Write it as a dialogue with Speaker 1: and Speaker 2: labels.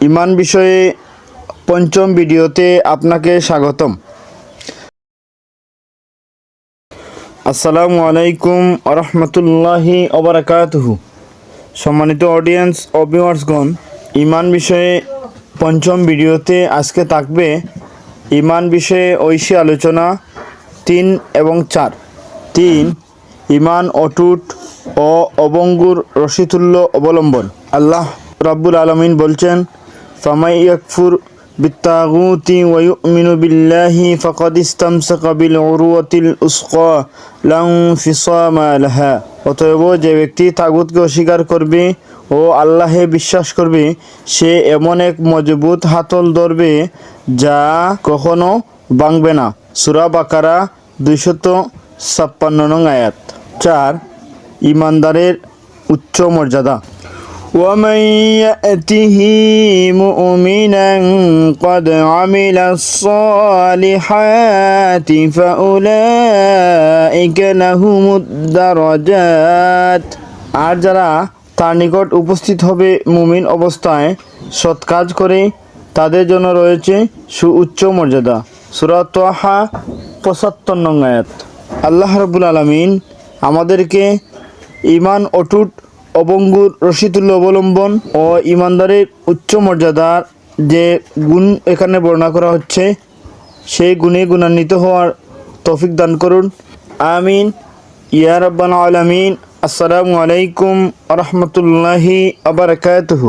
Speaker 1: ইমান বিষয়ে পঞ্চম ভিডিওতে আপনাকে স্বাগতম। আসসালামু আলাইকুম আরহামতুল্লাহি ওবরাকাতুহু। সম্মানিত অডিয়েন্স ও ভিউয়ার্সগণ ইমান বিষয়ে পঞ্চম ভিডিওতে আজকে থাকবে ইমান বিষয়ে ঐশী আলোচনা তিন এবং চার। তিন, ইমান অটুট ও অবঙ্গুর রশিতুল্য অবলম্বন। আল্লাহ রাব্বুল আলমিন বলছেন ফামাই ইয়াকফুর بالطاغوت ويؤمن بالله فقد استمسك بالعروة الأسقى لا انفصام لها অতএব যে ব্যক্তি তাগুতকে অস্বীকার করবে ও আল্লাহে বিশ্বাস করবে সে এমন এক মজবুত হাতল ধরবে যা কখনো ভাঙবে না সুরা বাকারা দুইশত ছাপ্পান্ন নং আয়াত চার ইমানদারের উচ্চ মর্যাদা ومن يأته مؤمنا قد عمل الصالحات فأولئك لهم الدرجات আর যারা তার নিকট উপস্থিত হবে মুমিন অবস্থায় সৎ কাজ করে তাদের জন্য রয়েছে সুউচ্চ মর্যাদা সুরাত তোহা পঁচাত্তর নং আয়াত আল্লাহ রবুল আলমিন আমাদেরকে ইমান অটুট অবঙ্গুর রশিতুল্য অবলম্বন ও ইমানদারের উচ্চ মর্যাদার যে গুণ এখানে বর্ণনা করা হচ্ছে, সেই গুণে গুণান্বিত হওয়ার তফিক দান করুন। আমিন। ইয়া রব্বান আলামিন। আসসালামু আলাইকুম রহমতুল্লাহি আবরকাতহু